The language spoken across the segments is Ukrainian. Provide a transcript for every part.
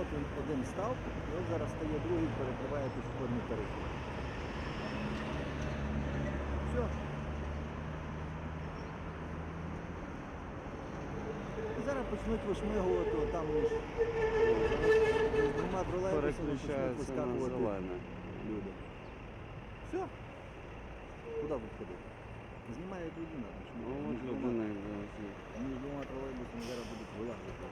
От він один став, і от зараз стає другий, перекриває пішохідний перехід. Все. І зараз почнуть вишмигувати там між е, двома тролейбусами почнуть вискакувати люди. Все. Куди виходити? Знімає як людина. Ну, от людина і Між двома тролейбусами зараз будуть вилазити.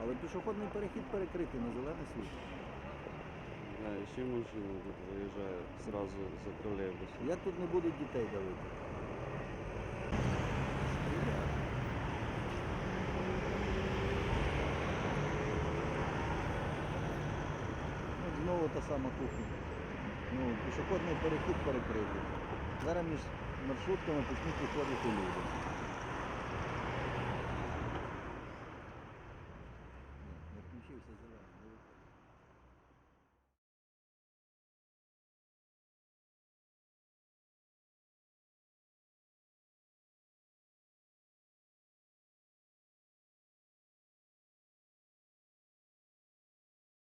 Але пішохідний перехід перекритий на зелене світло. Да, і ще машина тут виїжджає зразу за тролейбусом. Як тут не будуть дітей давити? Знову та сама кухня ну, пішохідний перехід перекрити. Зараз між маршрутками почнуть виходити люди. Не включився зелений.